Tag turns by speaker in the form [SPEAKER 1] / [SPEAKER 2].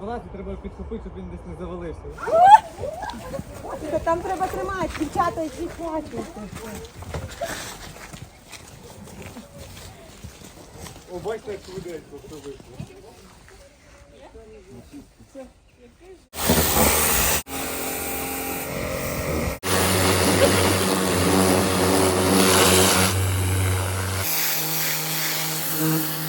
[SPEAKER 1] Власне, треба підхопити, щоб він десь не завалився.
[SPEAKER 2] Та Там треба тримати, дівчата, які хватить.
[SPEAKER 1] О, як швиденько все вийшло. Mm-hmm.